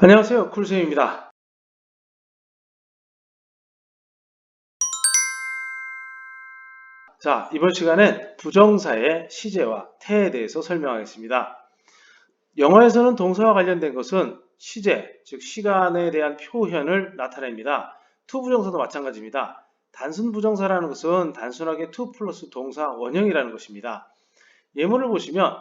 안녕하세요. 쿨쌤입니다. 자, 이번 시간엔 부정사의 시제와 태에 대해서 설명하겠습니다. 영어에서는 동사와 관련된 것은 시제, 즉 시간에 대한 표현을 나타냅니다. 투 부정사도 마찬가지입니다. 단순 부정사라는 것은 단순하게 투 플러스 동사 원형이라는 것입니다. 예문을 보시면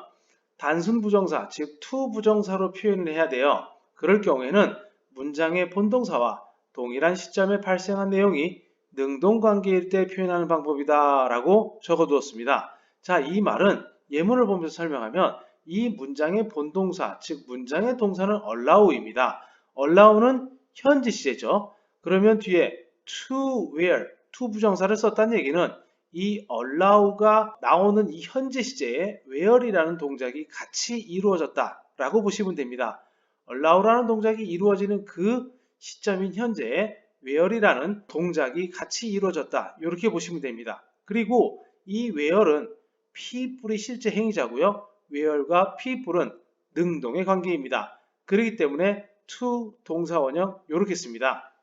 단순 부정사, 즉 투 부정사로 표현을 해야 돼요. 그럴 경우에는 문장의 본동사와 동일한 시점에 발생한 내용이 능동관계일 때 표현하는 방법이다 라고 적어두었습니다. 자, 이 말은 예문을 보면서 설명하면 이 문장의 본동사, 즉 문장의 동사는 allow입니다. allow는 현재 시제죠. 그러면 뒤에 to where, to 부정사를 썼다는 얘기는 이 allow가 나오는 이 현재 시제에 where이라는 동작이 같이 이루어졌다 라고 보시면 됩니다. Allow라는 동작이 이루어지는 그 시점인 현재에 where이라는 동작이 같이 이루어졌다. 이렇게 보시면 됩니다. 그리고 이 where은 people이 실제 행위자고요. where과 people은 능동의 관계입니다. 그렇기 때문에 to 동사 원형 이렇게 씁니다.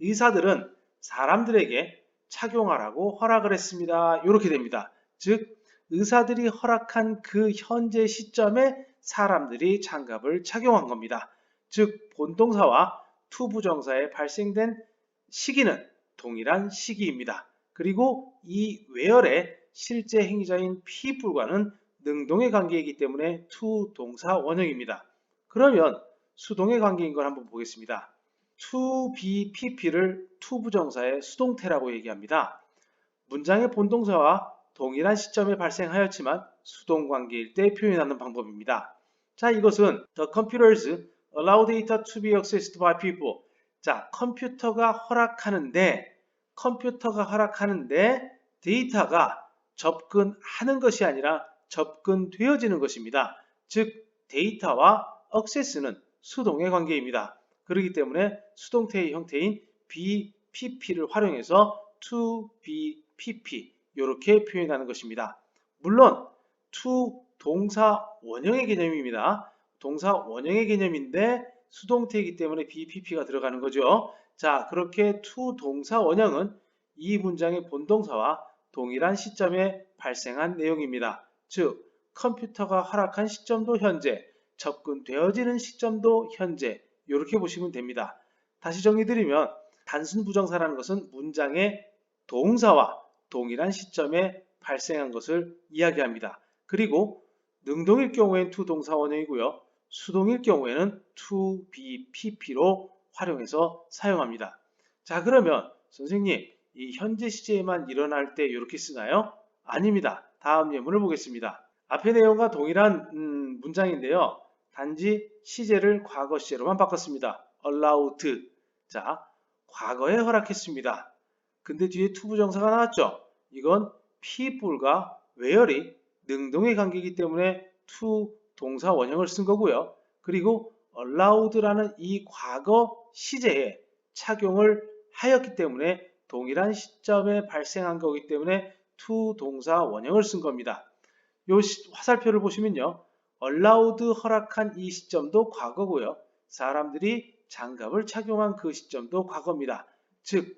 의사들은 사람들에게 착용하라고 허락을 했습니다. 이렇게 됩니다. 즉 의사들이 허락한 그 현재 시점에 사람들이 장갑을 착용한 겁니다. 즉 본동사와 투부정사에 발생된 시기는 동일한 시기입니다. 그리고 이 where의 실제 행위자인 people과는 능동의 관계이기 때문에 to 동사 원형입니다. 그러면 수동의 관계인 걸 한번 보겠습니다. to be pp를 to 부정사의 수동태라고 얘기합니다. 문장의 본동사와 동일한 시점에 발생하였지만 수동 관계일 때 표현하는 방법입니다. 자, 이것은 the computers allow data to be accessed by people. 자, 컴퓨터가 허락하는데 컴퓨터가 허락하는데 데이터가 접근하는 것이 아니라 접근되어지는 것입니다. 즉 데이터와 액세스는 수동의 관계입니다. 그렇기 때문에 수동태의 형태인 BPP를 활용해서 to BPP 이렇게 표현하는 것입니다. 물론 to 동사 원형의 개념입니다. 동사 원형의 개념인데 수동태이기 때문에 BPP가 들어가는 거죠. 자, 그렇게 to 동사 원형은 이 문장의 본동사와 동일한 시점에 발생한 내용입니다. 즉, 컴퓨터가 허락한 시점도 현재, 접근되어지는 시점도 현재, 이렇게 보시면 됩니다. 다시 정리드리면 단순 부정사라는 것은 문장의 동사와 동일한 시점에 발생한 것을 이야기합니다. 그리고 능동일 경우에는 to 동사 원형이고요. 수동일 경우에는 to be pp로 활용해서 사용합니다. 자 그러면 선생님 이 현재 시제에만 일어날 때 이렇게 쓰나요? 아닙니다. 다음 예문을 보겠습니다. 앞의 내용과 동일한 음, 문장인데요. 단지 시제를 과거 시제로만 바꿨습니다. allowed. 자, 과거에 허락했습니다. 근데 뒤에 투부정사가 나왔죠? 이건 people과 where이 능동의 관계이기 때문에 to 동사 원형을 쓴 거고요. 그리고 allowed라는 이 과거 시제에 착용을 하였기 때문에 동일한 시점에 발생한 거기 때문에 to 동사 원형을 쓴 겁니다. 이 화살표를 보시면요. allowed 허락한 이 시점도 과거고요. 사람들이 장갑을 착용한 그 시점도 과거입니다. 즉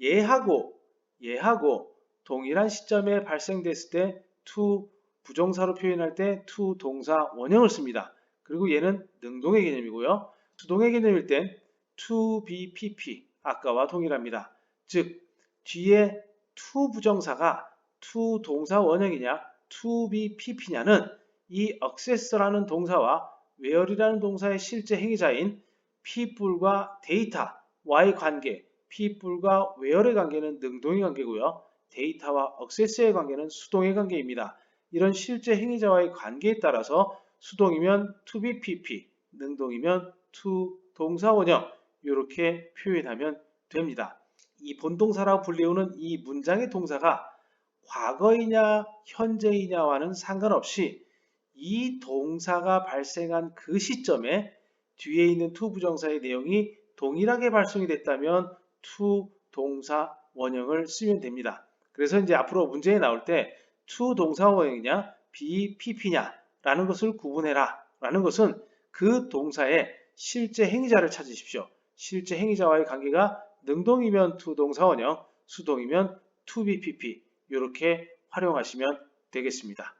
예하고 예하고 동일한 시점에 발생됐을 때 to 부정사로 표현할 때 to 동사 원형을 씁니다. 그리고 얘는 능동의 개념이고요. 수동의 개념일 땐 to be pp 아까와 동일합니다. 즉 뒤에 to 부정사가 to 동사 원형이냐 to be pp냐는 이 access라는 동사와 where이라는 동사의 실제 행위자인 people과 데이터와의 관계, people과 where의 관계는 능동의 관계고요. 데이터와 access의 관계는 수동의 관계입니다. 이런 실제 행위자와의 관계에 따라서 수동이면 to be pp, 능동이면 to 동사 원형 이렇게 표현하면 됩니다. 이 본동사라고 불리우는 이 문장의 동사가 과거이냐 현재이냐와는 상관없이 이 동사가 발생한 그 시점에 뒤에 있는 to 부정사의 내용이 동일하게 발송이 됐다면 to 동사 원형을 쓰면 됩니다. 그래서 이제 앞으로 문제에 나올 때 to 동사 원형이냐 be pp냐 라는 것을 구분해라 라는 것은 그 동사의 실제 행위자를 찾으십시오. 실제 행위자와의 관계가 능동이면 to 동사원형, 수동이면 to be pp 이렇게 활용하시면 되겠습니다.